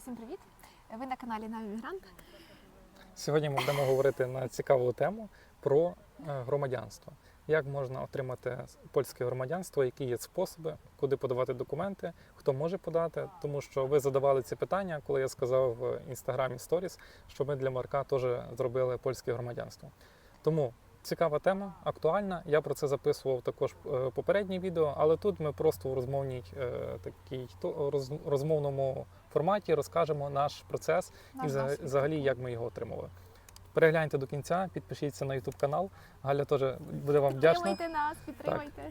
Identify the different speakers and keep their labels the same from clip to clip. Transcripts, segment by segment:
Speaker 1: всім привіт! Ви на каналі Навімігрант.
Speaker 2: Сьогодні ми будемо говорити на цікаву тему про е, громадянство. Як можна отримати польське громадянство, які є способи, куди подавати документи, хто може подати, тому що ви задавали ці питання, коли я сказав в інстаграмі Stories, що ми для Марка теж зробили польське громадянство. Тому цікава тема, актуальна. Я про це записував також попередні попереднє відео, але тут ми просто у розмовній е, такій розмовному форматі розкажемо наш процес і
Speaker 1: Наш
Speaker 2: вза-
Speaker 1: досвід.
Speaker 2: взагалі як ми його отримали. Перегляньте до кінця, підпишіться на YouTube канал. Галя теж буде вам вдячна.
Speaker 1: Підтримайте нас, підтримайте.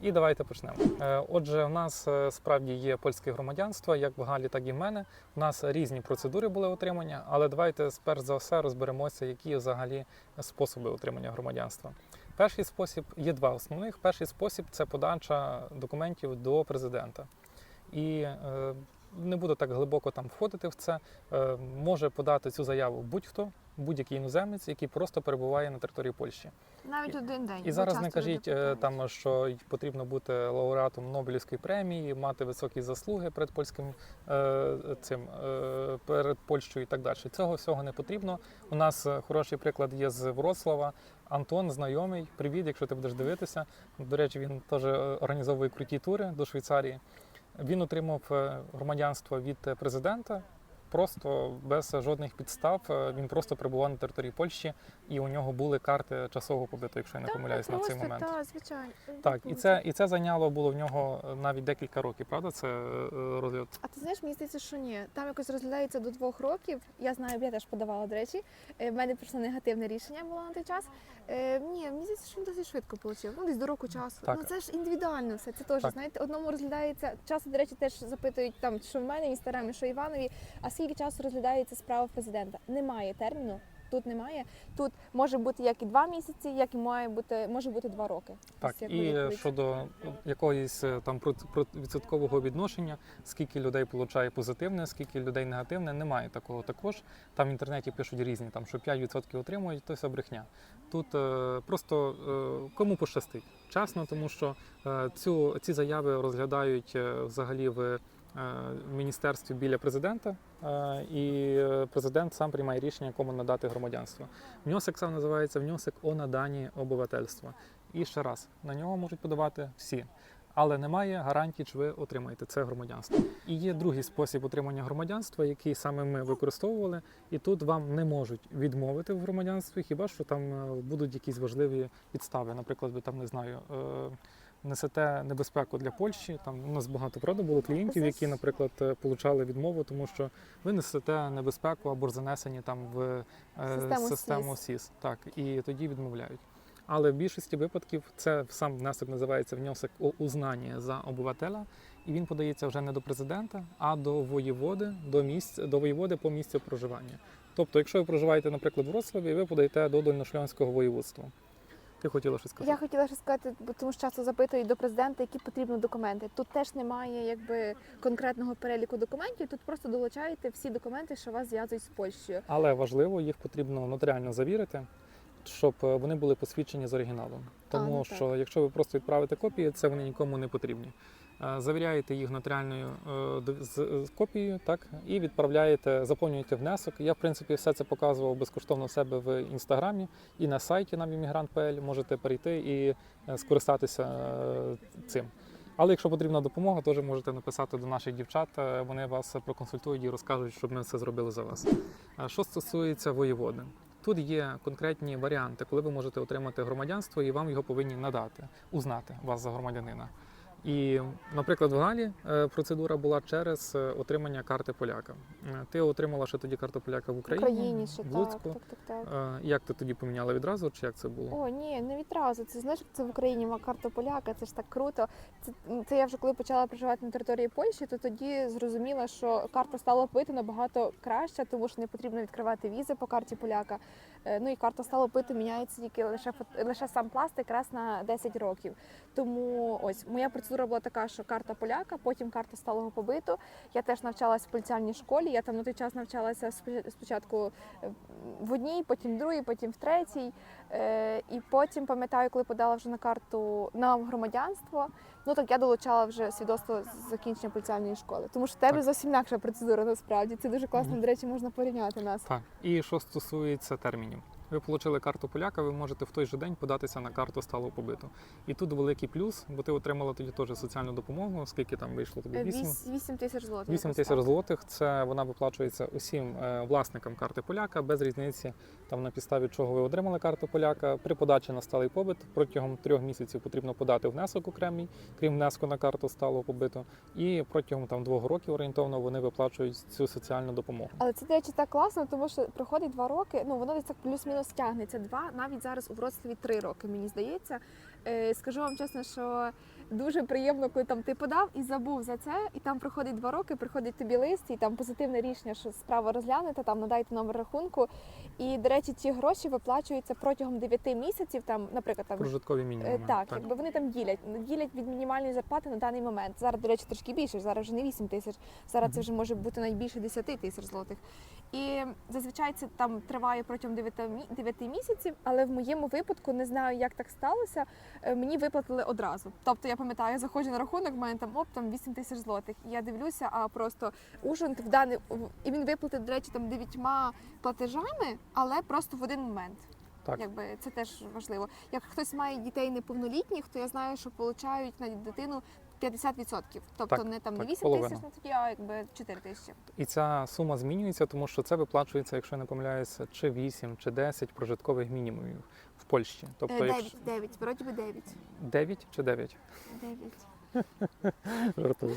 Speaker 2: І давайте почнемо. Е, Отже, у нас е, справді є польське громадянство, як в Галі, так і в мене. У нас різні процедури були отримання, але давайте перш за все розберемося, які взагалі способи отримання громадянства. Перший спосіб є два основних. Перший спосіб це подача документів до президента. І е, не буду так глибоко там входити в це. Е, може подати цю заяву будь-хто, будь-який іноземець, який просто перебуває на території Польщі.
Speaker 1: Навіть один день.
Speaker 2: І зараз не кажіть е, там, що потрібно бути лауреатом Нобелівської премії, мати високі заслуги перед польським е, цим перед Польщею і так далі. Цього всього не потрібно. У нас хороший приклад є з Вроцлава. Антон, знайомий, привіт, якщо ти будеш дивитися. До речі, він теж організовує круті тури до Швейцарії. Він отримав е, громадянство від е, президента. Просто без жодних підстав е, він просто перебував на території Польщі, і у нього були карти часового побиту, якщо я не помиляюсь на цей
Speaker 1: просто,
Speaker 2: момент.
Speaker 1: Та, звичайно.
Speaker 2: Так, і це і це зайняло було в нього навіть декілька років, правда? Це розгляд.
Speaker 1: А ти знаєш, мені здається, що ні. Там якось розглядається до двох років. Я знаю, я теж подавала, до речі. В мене просто негативне рішення було на той час. Е, ні, мені здається, що він досить швидко отримав. Ну, десь до року часу.
Speaker 2: Так.
Speaker 1: Ну це ж індивідуально все. Це теж,
Speaker 2: Так.
Speaker 1: знаєте, одному розглядається. Часто, до речі, теж запитують там, що в мене інстаграмі, що Іванові, а скільки часу розглядається справа президента? Немає терміну. Тут немає. Тут може бути як і два місяці, як і має бути, може бути два роки.
Speaker 2: Так, і е, щодо якоїсь е, там відсоткового відношення, скільки людей получає позитивне, скільки людей негативне, немає такого також. Там в інтернеті пишуть різні, там що 5% отримують, то все брехня. Тут е, просто е, кому пощастить. Чесно, тому що е, цю ці заяви розглядають е, взагалі в. Е, В міністерстві біля президента, е, і президент сам приймає рішення, кому надати громадянство. Внесок сам називається внесок о наданні обивательства. І ще раз, на нього можуть подавати всі. Але немає гарантій, чи ви отримаєте це громадянство. І є другий спосіб отримання громадянства, який саме ми використовували. І тут вам не можуть відмовити в громадянстві, хіба що там е, будуть якісь важливі підстави. Наприклад, ви там не знаю. Несете небезпеку для Польщі. Там у нас багато правда було клієнтів, які, наприклад, е, получали відмову, тому що ви несете небезпеку або занесені там в е,
Speaker 1: Систему
Speaker 2: систему
Speaker 1: СІС.
Speaker 2: СІС. Так, і тоді відмовляють. Але в більшості випадків це сам внесок називається внесок о узнання за обивателя, і він подається вже не до президента, а до воєводи, до місць до воєводи по місцю проживання. Тобто, якщо ви проживаєте, наприклад, в Вроцлаві, ви подаєте до Дольношльонського воєводства. Ти хотіла щось сказати?
Speaker 1: Я хотіла ще сказати, бо тому що часто запитують до президента, які потрібні документи. Тут теж немає якби конкретного переліку документів. Тут просто долучаєте всі документи, що вас зв'язують з Польщею.
Speaker 2: Але важливо, їх потрібно нотаріально завірити, щоб е, вони були посвідчені з оригіналом. Тому
Speaker 1: ну так.
Speaker 2: що якщо ви просто відправите копії, це вони нікому не потрібні. Е, Завіряєте їх нотаріальною е, копією, так і відправляєте, заповнюєте внесок. Я в принципі все це показував безкоштовно себе в інстаграмі і на сайті navimigrant.pl можете перейти і е, скористатися цим. Але якщо потрібна допомога, теж можете написати до наших дівчат. Вони вас проконсультують і розкажуть, щоб ми це зробили за вас. Що стосується воєводи, тут є конкретні варіанти, коли ви можете отримати громадянство, і вам його повинні надати, узнати вас за громадянина. І, наприклад, в Галі е, процедура була через е, отримання карти поляка. Е, Ти отримала ще тоді карту поляка в Україні,
Speaker 1: Україні ще
Speaker 2: в Луцьку.
Speaker 1: так, так, так.
Speaker 2: Е, Як ти тоді поміняла відразу, чи як це було?
Speaker 1: О, ні, не відразу. Це знаєш, це в Україні має карта поляка, це ж так круто. Це, це я вже коли почала проживати на території Польщі, то тоді зрозуміла, що карта стала пити набагато краще, тому що не потрібно відкривати візи по карті поляка. Ну і карта стала пити, міняється тільки лише лише сам пластик раз на 10 років. Тому ось моя процедура. була така, що карта поляка, потім карта сталого побиту. Я теж навчалася в поліціальній школі. Я там на той час навчалася спочатку е, в одній, потім в другій, потім в третій. Е, І потім пам'ятаю, коли подала вже на карту на громадянство. Ну так я долучала вже свідоцтво з закінчення поліціальної школи. Тому що в тебе
Speaker 2: Так.
Speaker 1: зовсім інакша процедура насправді. Це дуже класно.
Speaker 2: Мгм.
Speaker 1: До речі, можна порівняти нас.
Speaker 2: Так. І що стосується термінів. Ви отримали карту поляка, ви можете в той же день податися на карту сталого побиту. І тут великий плюс, бо ти отримала тоді теж соціальну допомогу, скільки там вийшло тобі?
Speaker 1: Е,
Speaker 2: 8?
Speaker 1: 8 тисяч злотих.
Speaker 2: 8 тисяч злотих. Це вона виплачується усім е, власникам карти поляка без різниці, там на підставі чого ви отримали карту поляка. При подачі на сталий побит протягом трьох місяців потрібно подати внесок окремий, крім внеску на карту сталого побиту. І протягом там двох років орієнтовно вони виплачують цю соціальну допомогу.
Speaker 1: Але це, до речі, так класно, тому що проходить два роки. Ну воно десь так плюс-мінус тягнеться. Два навіть зараз у Вроцлаві три роки, мені здається. Е, скажу вам чесно, що дуже приємно, коли там ти подав і забув за це, і там проходить два роки, приходить тобі лист, і там позитивне рішення, що справа розглянута, там надайте номер рахунку. І, до речі, ці гроші виплачуються протягом 9 місяців. Там, наприклад, там
Speaker 2: Прожиткові
Speaker 1: Е,
Speaker 2: мінімуми.
Speaker 1: Так, якби вони там ділять, ділять від мінімальної зарплати на даний момент. Зараз, до речі, трошки більше. Зараз вже не 8 тисяч. Зараз це вже може бути найбільше 10 тисяч злотих. І зазвичай це там триває протягом 9, мі- 9 місяців. Але в моєму випадку не знаю, як так сталося. е, Мені виплатили одразу. Тобто я пам'ятаю, я заходжу на рахунок, в мене там оп, там 8 тисяч злотих. І я дивлюся, а просто Ужгород в даний і він виплатив, до речі, там дев'ятьма платежами, але просто в один момент.
Speaker 2: Так.
Speaker 1: Якби це теж важливо. Як хтось має дітей неповнолітніх, то я знаю, що получають на дитину 50%. Тобто
Speaker 2: Так,
Speaker 1: не там не
Speaker 2: так,
Speaker 1: 8
Speaker 2: половина.
Speaker 1: тисяч на тоді, а якби 4 тисячі.
Speaker 2: І ця сума змінюється, тому що це виплачується, якщо я не помиляюся, чи 8, чи 10 прожиткових мінімумів в Польщі. Тобто,
Speaker 1: 9,
Speaker 2: якщо
Speaker 1: 9, вроді би 9.
Speaker 2: 9 чи 9?
Speaker 1: 9.
Speaker 2: Жартую.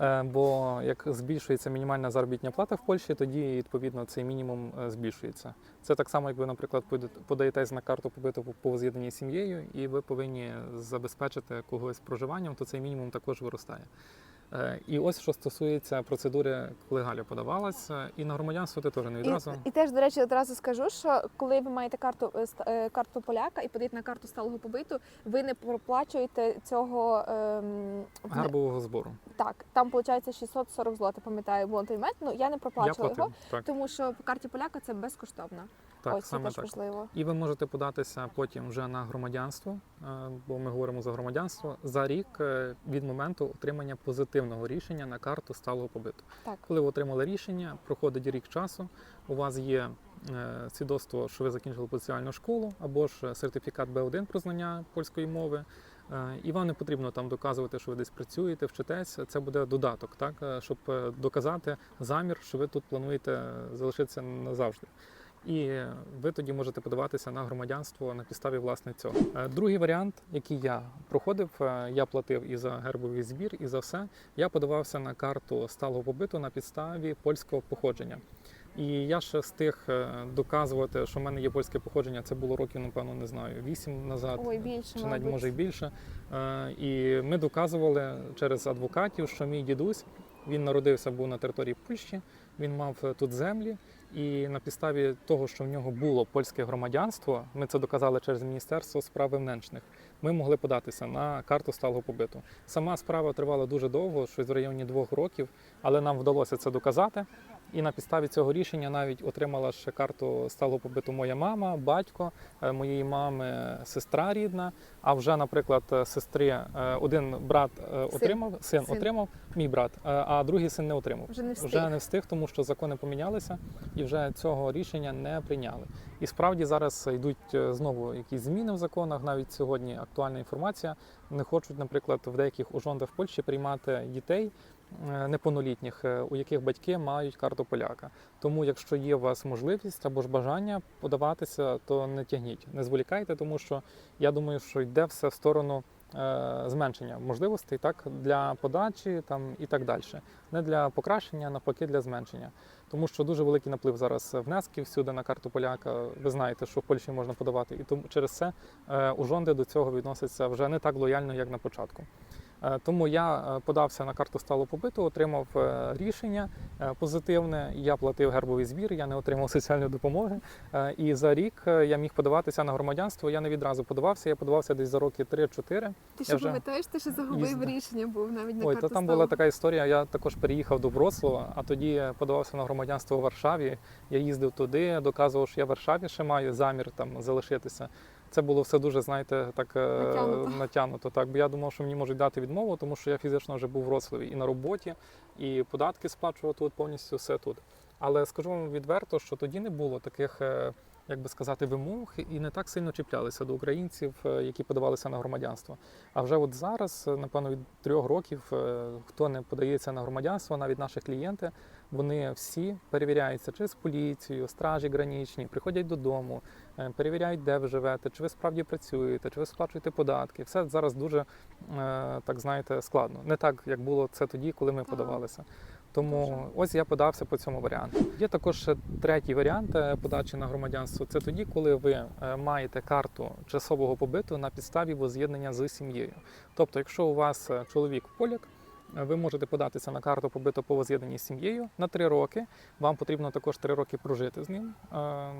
Speaker 2: Е, Бо як збільшується мінімальна заробітна плата в Польщі, тоді відповідно цей мінімум е, збільшується. Це так само, як ви, наприклад, подаєтесь на карту побиту по- воз'єднанні з сім'єю, і ви повинні забезпечити когось проживанням, то цей мінімум також виростає. Е, І ось що стосується процедури, коли Галя подавалася, і на громадянство ти теж не відразу.
Speaker 1: І, і теж, до речі, одразу скажу, що коли ви маєте карту е, е, карту поляка і подаєте на карту сталого побиту, ви не проплачуєте цього ем,
Speaker 2: Гарбового збору.
Speaker 1: Так, там виходить 640 злотих, пам'ятаю, було той. Ну я не проплачувала його,
Speaker 2: Так,
Speaker 1: тому що по карті поляка це безкоштовно.
Speaker 2: так
Speaker 1: Ось
Speaker 2: саме так.
Speaker 1: важливо.
Speaker 2: І ви можете податися потім вже на громадянство, бо ми говоримо за громадянство за рік від моменту отримання позитивного рішення на карту сталого побиту.
Speaker 1: Так.
Speaker 2: Коли ви отримали рішення, проходить рік часу. У вас є е, свідоцтво, що ви закінчили спеціальну школу, або ж сертифікат Б1 про знання польської мови. Е, І вам не потрібно там доказувати, що ви десь працюєте, вчитесь. Це буде додаток, так е, щоб доказати замір, що ви тут плануєте залишитися назавжди. І ви тоді можете подаватися на громадянство на підставі власне цього. Е, Другий варіант, який я проходив, е, я платив і за гербовий збір, і за все. Я подавався на карту сталого побиту на підставі польського походження. І я ще встиг е, доказувати, що в мене є польське походження. Це було років, напевно, не знаю, вісім назад.
Speaker 1: Ой, більше
Speaker 2: чи навіть може і більше. І ми доказували через адвокатів, що мій дідусь він народився був на території Польщі, він мав тут землі. І на підставі того, що в нього було польське громадянство, ми це доказали через Міністерство справ внутрішніх. Ми могли податися на карту сталого побиту. Сама справа тривала дуже довго, щось в районі двох років, але нам вдалося це доказати. І на підставі цього рішення навіть отримала ще карту сталого побиту моя мама, батько е, моєї мами, сестра рідна. А вже, наприклад, е, сестри е, один брат отримав, син,
Speaker 1: Син.
Speaker 2: отримав, мій брат, а другий син не отримав.
Speaker 1: Вже не встиг.
Speaker 2: Вже не встиг, тому що закони помінялися і вже цього рішення не прийняли. І справді зараз йдуть знову якісь зміни в законах. Навіть сьогодні актуальна інформація. Не хочуть, наприклад, в деяких ужондах в Польщі приймати дітей неповнолітніх, е, у яких батьки мають карту поляка. Тому, якщо є у вас можливість або ж бажання подаватися, то не тягніть, не зволікайте, тому що я думаю, що йде все в сторону е, зменшення можливостей так для подачі там і так далі. Не для покращення, а навпаки, для зменшення. Тому що дуже великий наплив зараз внесків всюди на карту поляка. Ви знаєте, що в Польщі можна подавати, і тому через це е, ужонди до цього відносяться вже не так лояльно, як на початку. Е, Тому я е, подався на карту сталого побиту, отримав е, рішення позитивне. Я платив гербовий збір, я не отримав соціальної допомоги. І за рік я міг подаватися на громадянство. Я не відразу подавався. Я подавався десь за роки 3-4.
Speaker 1: Ти
Speaker 2: вже
Speaker 1: пам'ятаєш, ти ще загубив
Speaker 2: їздив.
Speaker 1: рішення був навіть на
Speaker 2: Ой,
Speaker 1: карту
Speaker 2: то там
Speaker 1: сталого.
Speaker 2: була така історія. Я також переїхав до Вроцлава, а тоді подавався на громадянство у Варшаві. Я їздив туди, доказував, що я в Варшаві ще маю замір там залишитися. Це було все дуже, знаєте, так е,
Speaker 1: Натягнуто.
Speaker 2: натягнуто. Так, бо я думав, що мені можуть дати відмову, тому що я фізично вже був в Вроцлаві і на роботі, і податки сплачував тут повністю все тут. Але скажу вам відверто, що тоді не було таких, е, як би сказати, вимог і не так сильно чіплялися до українців, е, які подавалися на громадянство. А вже от зараз, е, напевно, від трьох років, е, хто не подається на громадянство, навіть наші клієнти, вони всі перевіряються через поліцію, стражі гранічні, приходять додому, перевіряють, де ви живете, чи ви справді працюєте, чи ви сплачуєте податки. Все зараз дуже так знаєте складно. Не так, як було це тоді, коли ми
Speaker 1: Так.
Speaker 2: подавалися. Тому ось я подався по цьому варіанту. Є також третій варіант е, подачі на громадянство. Це тоді, коли ви е, маєте карту часового побиту на підставі воз'єднання з сім'єю. Тобто, якщо у вас е, чоловік поляк, ви можете податися на карту побиту по воз'єднанні з сім'єю на три роки. Вам потрібно також три роки прожити з ним,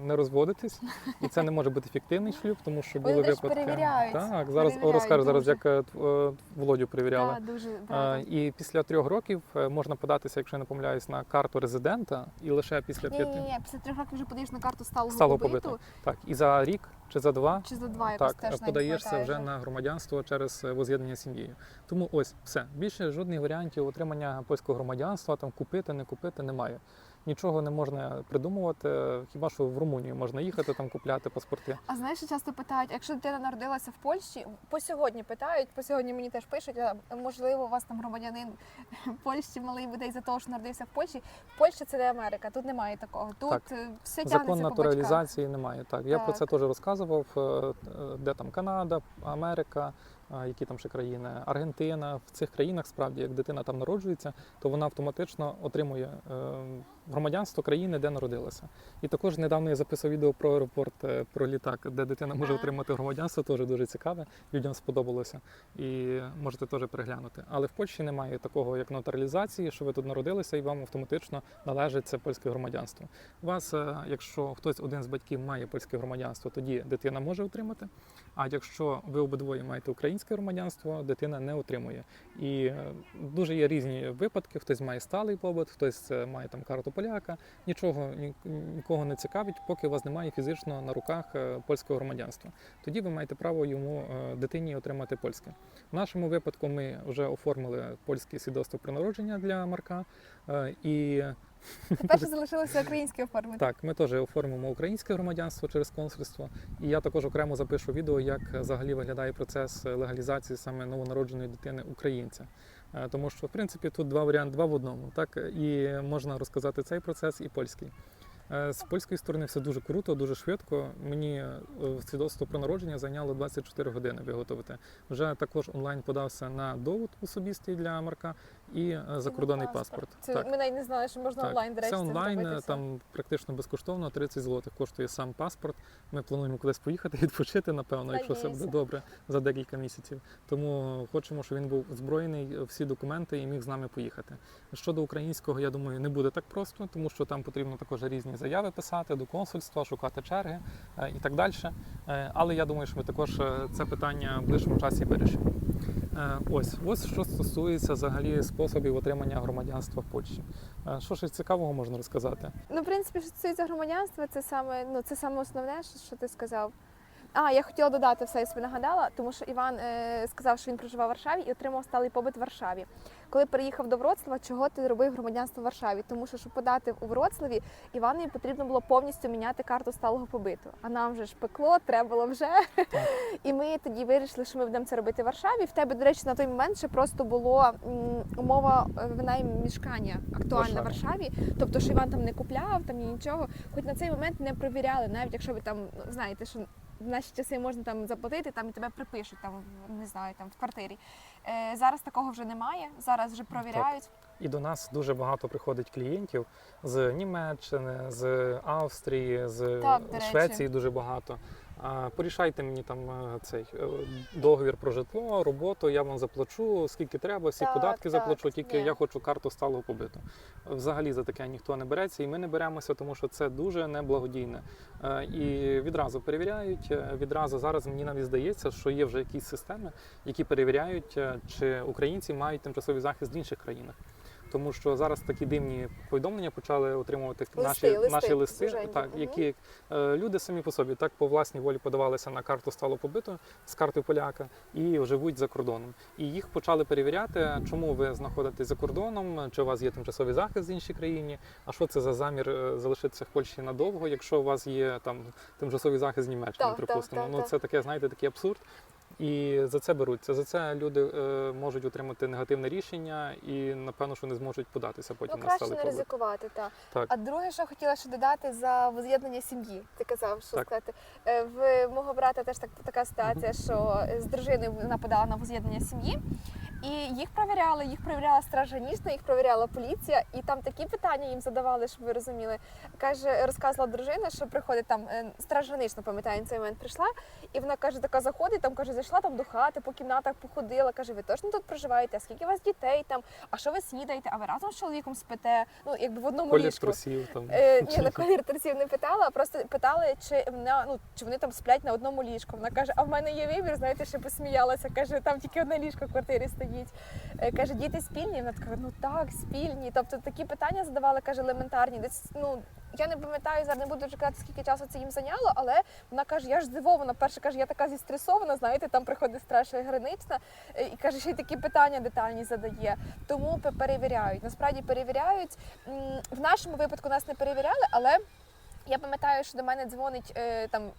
Speaker 2: не розводитись, і це не може бути фіктивний шлюб, тому що були
Speaker 1: теж
Speaker 2: випадки.
Speaker 1: перевіряють,
Speaker 2: Так, зараз розкажу зараз, як е, е, Володю перевіряли.
Speaker 1: Так, дуже да.
Speaker 2: І після трьох років е, можна податися, якщо я не помиляюсь, на карту резидента, і лише після п'яти
Speaker 1: ні, ні, після трьох років вже подаєш на карту сталого,
Speaker 2: стало
Speaker 1: побиту,
Speaker 2: побиту. Так, і за рік чи за два
Speaker 1: чи за два якось
Speaker 2: так
Speaker 1: теж
Speaker 2: подаєшся вже на громадянство через е, воз'єднання сім'єю. Тому ось все більше жодних варіантів отримання польського громадянства, там купити, не купити немає. Нічого не можна придумувати. Хіба що в Румунію можна їхати там купляти паспорти?
Speaker 1: А знаєш, часто питають, якщо дитина народилася в Польщі, по сьогодні питають, по сьогодні мені теж пишуть, можливо, у вас там громадянин Польщі малий буде із-за того, що народився в Польщі. Польща це не Америка, тут немає такого. Тут
Speaker 2: Так.
Speaker 1: е, все
Speaker 2: Закон
Speaker 1: тягнеться по батьках.
Speaker 2: натуралізації немає. Так я про це теж розказував. Е, е, Де там Канада, Америка, які там ще країни, Аргентина. В цих країнах справді, як дитина там народжується, то вона автоматично отримує е, громадянство країни, де народилася. І також недавно я записав відео про аеропорт е, про літак, де дитина може отримати громадянство. Теж дуже цікаве. Людям сподобалося. І можете теж переглянути. Але в Польщі немає такого, як натуралізації, що ви тут народилися, і вам автоматично належить це польське громадянство. У вас, е, якщо хтось один з батьків має польське громадянство, тоді дитина може отримати. А якщо ви обидвоє маєте українське громадянство, дитина не отримує. І е, дуже є різні випадки. Хтось має сталий побут, хтось має там карту поляка. Нічого нікого не цікавить, поки у вас немає фізично на руках е, польського громадянства. Тоді ви маєте право йому е, дитині отримати польське. В нашому випадку ми вже оформили польське свідоцтво про народження для Марка. е, І
Speaker 1: Тепер залишилося українське оформити.
Speaker 2: так, ми теж оформимо українське громадянство через консульство. І я також окремо запишу відео, як взагалі виглядає процес легалізації саме новонародженої дитини українця. Е, Тому що, в принципі, тут два варіанти, два в одному. Так і можна розказати цей процес і польський. Е, З польської сторони все дуже круто, дуже швидко. Мені е, свідоцтво про народження зайняло 24 години виготовити. Вже також онлайн подався на довод особистий для Марка і е, закордонний паспорт.
Speaker 1: Це
Speaker 2: Так.
Speaker 1: ми навіть не знали, що можна
Speaker 2: Так,
Speaker 1: онлайн, до речі,
Speaker 2: все
Speaker 1: це
Speaker 2: онлайн,
Speaker 1: зробити все.
Speaker 2: там практично безкоштовно, 30 злотих коштує сам паспорт. Ми плануємо кудись поїхати, відпочити, напевно, якщо все буде добре за декілька місяців. Тому хочемо, щоб він був озброєний, всі документи і міг з нами поїхати. Щодо українського, я думаю, не буде так просто, тому що там потрібно також різні заяви писати до консульства, шукати черги е, і так далі. Е, Але я думаю, що ми також е, це питання в ближчому часі вирішимо. Е, Ось, ось що стосується взагалі способів отримання громадянства в Польщі. Е, Що ж цікавого можна розказати?
Speaker 1: Ну, в принципі, що стосується громадянства, це саме, ну, це саме основне, що, ти сказав. А, я хотіла додати все, я собі нагадала, тому що Іван е, сказав, що він проживав в Варшаві і отримав сталий побит в Варшаві. Коли переїхав до Вроцлава, чого ти робив громадянство в Варшаві? Тому що, щоб подати у Вроцлаві, Іванові потрібно було повністю міняти карту сталого побиту. А нам вже ж пекло, треба було вже. І ми тоді вирішили, що ми будемо це робити в Варшаві. В тебе, до речі, на той момент ще просто було умова е, винайму мішкання актуальна в
Speaker 2: Варшаві.
Speaker 1: Варшаві. Тобто, що Іван там не купляв, там ні нічого. Хоч на цей момент не провіряли, навіть якщо ви там ну, знаєте, що в наші часи можна там заплатити, там і тебе припишуть там, не знаю, там в квартирі. Е, зараз такого вже немає. Зараз вже провіряють.
Speaker 2: І до нас дуже багато приходить клієнтів з Німеччини, з Австрії, з
Speaker 1: Так.
Speaker 2: Швеції дуже багато. Порішайте мені там е, цей е, договір про житло, роботу, я вам заплачу, скільки треба, всі
Speaker 1: Так,
Speaker 2: податки
Speaker 1: так,
Speaker 2: заплачу, тільки
Speaker 1: ні.
Speaker 2: я хочу карту сталого побиту. Взагалі за таке ніхто не береться, і ми не беремося, тому що це дуже неблагодійне. Е, І відразу перевіряють. Відразу зараз мені навіть здається, що є вже якісь системи, які перевіряють, чи українці мають тимчасовий захист в інших країнах. Тому що зараз такі дивні повідомлення почали отримувати
Speaker 1: Листи,
Speaker 2: наші
Speaker 1: листи,
Speaker 2: наші листи, так, які е, люди самі по собі так по власній волі подавалися на карту стало побиту з карти поляка і живуть за кордоном. І їх почали перевіряти, чому ви знаходитесь за кордоном, чи у вас є тимчасовий захист в іншій країні, а що це за замір е, залишитися в Польщі надовго, якщо у вас є там тимчасовий захист з Німеччини,
Speaker 1: Так, так,
Speaker 2: припустимо.
Speaker 1: так,
Speaker 2: ну це таке, знаєте, такий абсурд. І за це беруться. За це люди е, можуть отримати негативне рішення, і напевно, що не зможуть податися потім
Speaker 1: Ну
Speaker 2: на
Speaker 1: краще не ризикувати, Та.
Speaker 2: Так.
Speaker 1: А друге, що хотіла ще додати за воз'єднання сім'ї. Ти казав, що
Speaker 2: Так.
Speaker 1: сказати. Е, В мого брата теж так така ситуація, що з дружиною вона подала на воз'єднання сім'ї. І їх провіряли, їх провіряла стража Ніжна, їх провіряла поліція, і там такі питання їм задавали, щоб ви розуміли. Каже, розказувала дружина, що приходить там е, стража Нічна, пам'ятаю, на цей момент прийшла, і вона каже, така заходить, там каже, зайшла там до хати, по кімнатах походила. каже, ви точно тут проживаєте? А скільки у вас дітей там? А що ви снідаєте? А ви разом з чоловіком спите? Ну якби в одному
Speaker 2: Колір
Speaker 1: ліжку.
Speaker 2: трусів там.
Speaker 1: Е, ні, на колір терців не питала, а просто питали, чи вона, ну чи вони там сплять на одному ліжку. Вона каже, а в мене є вибір, знаєте, ще посміялася. Каже, там тільки одне ліжко в квартирі стоїть. Е, каже, діти спільні. Вона така, ну так, спільні. Тобто такі питання задавали, каже, елементарні. Десь ну я не пам'ятаю, зараз не буду вже казати, скільки часу це їм зайняло, але вона каже, я ж здивована. Перше каже, я така зістресована, знаєте, там приходить страшна гранична, е, і каже, ще й такі питання детальні задає. Тому перевіряють. Насправді перевіряють. В нашому випадку нас не перевіряли, але я пам'ятаю, що до мене дзвонить е, там.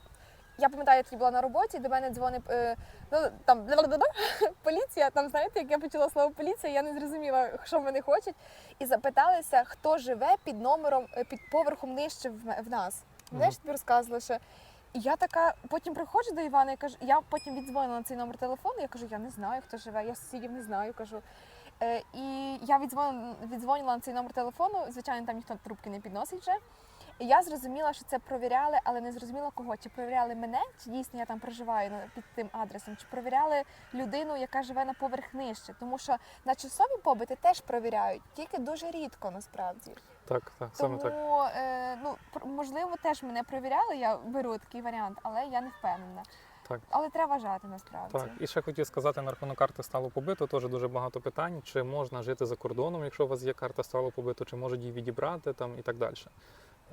Speaker 1: Я пам'ятаю, я тоді була на роботі, до мене дзвонить е, ну, там поліція. Там знаєте, як я почула слово поліція, я не зрозуміла, що вони хочуть, і запиталися, хто живе під номером, е, під поверхом нижче в, нас. Знаєш, тобі розказували, що і я така потім приходжу до Івана і кажу, я потім віддзвонила на цей номер телефону. Я кажу, я не знаю, хто живе, я сусідів не знаю. кажу. Е, і я віддзвонила, віддзвонила на цей номер телефону. Звичайно, там ніхто трубки не підносить вже. І я зрозуміла, що це провіряли, але не зрозуміла кого. Чи провіряли мене, чи дійсно я там проживаю під тим адресом, чи провіряли людину, яка живе на поверх нижче. Тому що на часові побити теж провіряють, тільки дуже рідко насправді.
Speaker 2: Так, так, саме так.
Speaker 1: Тому е, ну можливо теж мене провіряли. Я беру такий варіант, але я не впевнена.
Speaker 2: Так.
Speaker 1: Але треба вважати насправді.
Speaker 2: Так, і ще хотів сказати на рахунок карти стало побиту. Теж дуже багато питань, чи можна жити за кордоном, якщо у вас є карта стало побиту, чи можуть її відібрати там і так далі.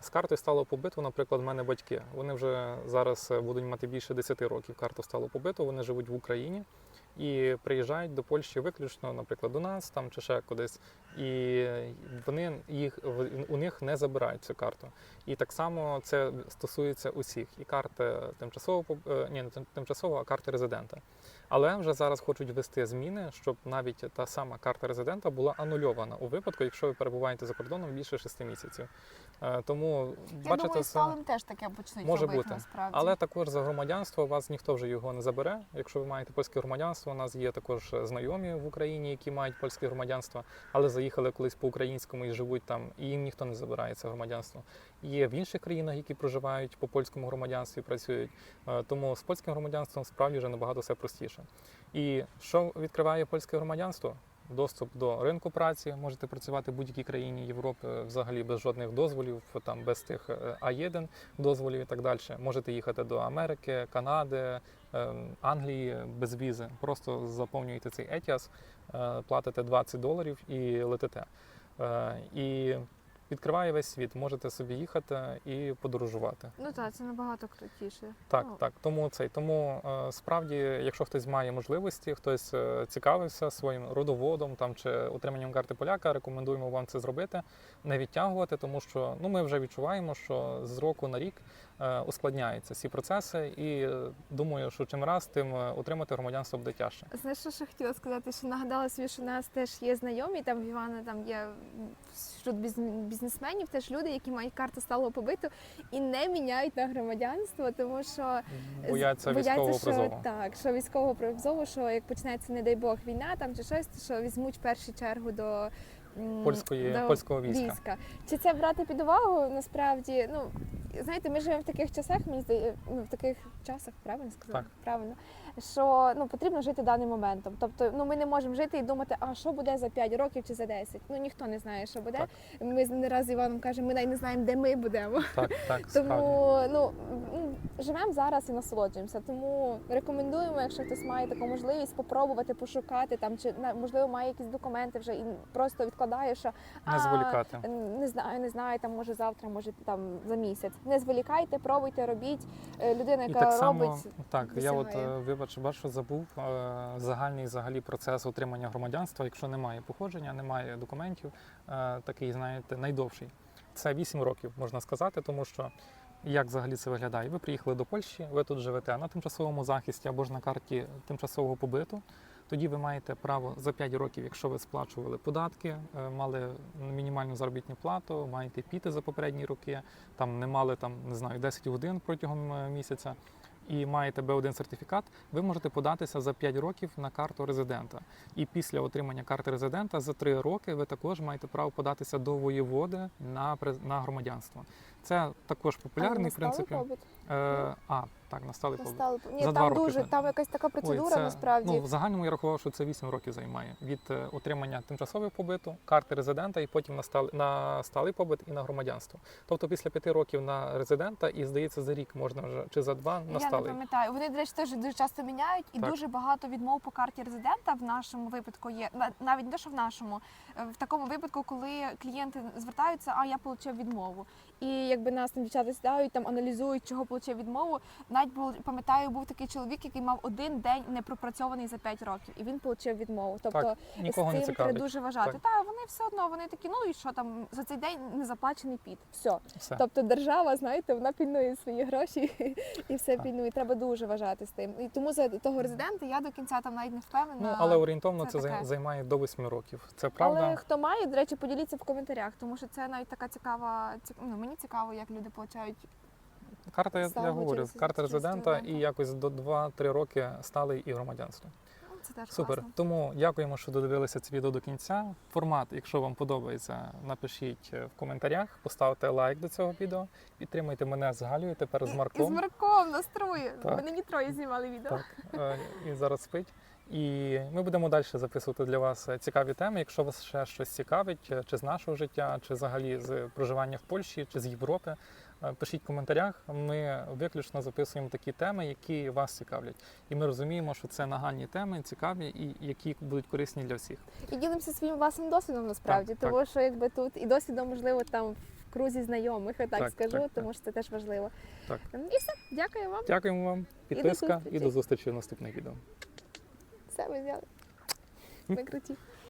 Speaker 2: З картою стало побиту, наприклад, в мене батьки. Вони вже зараз е, будуть мати більше 10 років карту стало побиту. Вони живуть в Україні і приїжджають до Польщі виключно, наприклад, до нас там чи ще кудись. І вони їх у них не забирають цю карту. І так само це стосується усіх. І карти тимчасово поб- е, ні, не тим- тимчасово, а карти резидента. Але вже зараз хочуть ввести зміни, щоб навіть та сама карта резидента була анульована у випадку, якщо ви перебуваєте за кордоном більше 6 місяців. Е, Тому
Speaker 1: Я
Speaker 2: бачите,
Speaker 1: думаю,
Speaker 2: це
Speaker 1: теж таке почнуть
Speaker 2: Може
Speaker 1: робити
Speaker 2: бути.
Speaker 1: насправді.
Speaker 2: але також за громадянство вас ніхто вже його не забере. Якщо ви маєте польське громадянство, у нас є також знайомі в Україні, які мають польське громадянство, але заїхали колись по українському і живуть там, і їм ніхто не забирає це громадянство. Є в інших країнах, які проживають по польському громадянстві, працюють. Е, Тому з польським громадянством справді вже набагато все простіше. І що відкриває польське громадянство? Доступ до ринку праці, можете працювати в будь-якій країні Європи взагалі без жодних дозволів, там без тих е, А1 дозволів і так далі. Можете їхати до Америки, Канади, е, Англії без візи. Просто заповнюєте цей ETIAS, е, платите 20 доларів і летите. Е, І відкриває весь світ. Можете собі їхати і подорожувати.
Speaker 1: Ну так, це набагато крутіше.
Speaker 2: Так,
Speaker 1: Ну,
Speaker 2: так. Тому цей тому е, справді, якщо хтось має можливості, хтось е, цікавився своїм родоводом там чи отриманням карти поляка, рекомендуємо вам це зробити, не відтягувати, тому що ну ми вже відчуваємо, що з року на рік ускладняються ці процеси, і е, думаю, що чим раз тим е, отримати громадянство буде тяжче.
Speaker 1: Знаєш, що хотіла сказати, що нагадала собі, що у нас теж є знайомі, там в Івана там є серед біз- бізнесменів, теж люди, які мають карту сталого побиту і не міняють на громадянство, тому що
Speaker 2: Бояться
Speaker 1: бояться,
Speaker 2: військового
Speaker 1: що
Speaker 2: призову.
Speaker 1: так, що військового призову, що як почнеться, не дай Бог, війна там чи щось, то що візьмуть в першу чергу до.
Speaker 2: Польської
Speaker 1: до
Speaker 2: польського війська.
Speaker 1: Чи це брати під увагу? Насправді, ну знаєте, ми живемо в таких часах, мені здає, ну, в таких часах, правильно сказати?
Speaker 2: Так.
Speaker 1: Правильно. Що ну потрібно жити даним моментом. Тобто, ну ми не можемо жити і думати, а що буде за 5 років чи за 10. Ну ніхто не знає, що буде.
Speaker 2: Так.
Speaker 1: Ми не раз з Іваном кажемо, ми навіть не знаємо, де ми будемо.
Speaker 2: Так, так.
Speaker 1: Тому ну живемо зараз і насолоджуємося. Тому рекомендуємо, якщо хтось має таку можливість, спробувати пошукати там, чи можливо має якісь документи вже і просто відкладає, що
Speaker 2: Не
Speaker 1: «А,
Speaker 2: зволікати.
Speaker 1: Не знаю, не знаю, там може завтра, може там за місяць. Не зволікайте, пробуйте, робіть. Е, Людина,
Speaker 2: І
Speaker 1: яка
Speaker 2: так само,
Speaker 1: робить,
Speaker 2: так, я от
Speaker 1: досягає.
Speaker 2: Е, вибач, забув е, загальний взагалі процес отримання громадянства, якщо немає походження, немає документів, е, такий, знаєте, найдовший. Це 8 років, можна сказати, тому що як взагалі це виглядає? Ви приїхали до Польщі, ви тут живете на тимчасовому захисті або ж на карті тимчасового побиту. Тоді ви маєте право за 5 років, якщо ви сплачували податки, е, мали мінімальну заробітну плату, маєте піти за попередні роки, там не мали там, не знаю, 10 годин протягом місяця і маєте b 1 сертифікат, ви можете податися за 5 років на карту резидента. І після отримання карти резидента за 3 роки ви також маєте право податися до воєводи на, на громадянство. Це також популярний, в принципі.
Speaker 1: Побут?
Speaker 2: Е, а, так, на сталий побут.
Speaker 1: сталий. Ні,
Speaker 2: За два
Speaker 1: там
Speaker 2: роки
Speaker 1: дуже,
Speaker 2: вже.
Speaker 1: там якась така
Speaker 2: Ой,
Speaker 1: процедура
Speaker 2: це,
Speaker 1: насправді.
Speaker 2: Ну, в загальному я рахував, що це 8 років займає від е, отримання тимчасового побиту, карти резидента і потім на сталий, на сталий побит і на громадянство. Тобто після 5 років на резидента і здається за рік можна вже чи за два на
Speaker 1: Я не
Speaker 2: сталий.
Speaker 1: пам'ятаю. Вони, до речі, теж дуже часто міняють, і
Speaker 2: Так.
Speaker 1: дуже багато відмов по карті резидента в нашому випадку є. На- Навіть не те, що в нашому, в такому випадку, коли клієнти звертаються, а я отримав відмову. І якби нас там дівчата сідають, там аналізують, чого отримав відмову. Навіть пам'ятаю, був такий чоловік, який мав один день не пропрацьований за 5 років, і він отримав відмову. Тобто
Speaker 2: Так, нікого
Speaker 1: з цим
Speaker 2: цікавить.
Speaker 1: треба дуже вважати.
Speaker 2: Так.
Speaker 1: Та вони все одно вони такі, ну і що там за цей день не заплачений під. Все.
Speaker 2: Все.
Speaker 1: Тобто держава, знаєте, вона пільнує свої гроші і все
Speaker 2: Так.
Speaker 1: пільнує. Треба дуже вважати з тим. І тому за того резидента я до кінця там навіть не впевнена.
Speaker 2: Ну, але орієнтовно
Speaker 1: це
Speaker 2: це, займає до 8 років. Це правда.
Speaker 1: Але хто має, до речі, поділіться в коментарях, тому що це навіть така цікава. ці- Ну мені цікаво, як люди получають.
Speaker 2: Карта, я, я говорю, карта резидента і якось до 2-3 роки сталий і громадянство.
Speaker 1: Ну, це теж
Speaker 2: Супер.
Speaker 1: класно.
Speaker 2: Тому дякуємо, що додивилися це відео до кінця. Формат, якщо вам подобається, напишіть е, в коментарях, поставте лайк до цього відео, підтримайте мене з Галею, тепер з
Speaker 1: І з
Speaker 2: Марком.
Speaker 1: Марком.
Speaker 2: Так.
Speaker 1: Мене не троє знімали відео.
Speaker 2: Так, е, і зараз спить. І ми будемо далі записувати для вас е, цікаві теми. Якщо вас ще щось цікавить, е, чи з нашого життя, чи взагалі з проживання в Польщі, чи з Європи, е, пишіть в коментарях. Ми виключно записуємо такі теми, які вас цікавлять. І ми розуміємо, що це нагальні теми, цікаві і які будуть корисні для всіх.
Speaker 1: І ділимося своїм власним досвідом насправді,
Speaker 2: Так, так.
Speaker 1: тому що якби тут і досвідом, можливо, там в крузі знайомих, я так,
Speaker 2: Так,
Speaker 1: скажу,
Speaker 2: так, так.
Speaker 1: тому що це теж важливо.
Speaker 2: Так.
Speaker 1: І все, дякую вам.
Speaker 2: Дякуємо вам, підписка і до зустрічі в наступних відео.
Speaker 1: Все, ми взяли. Ми.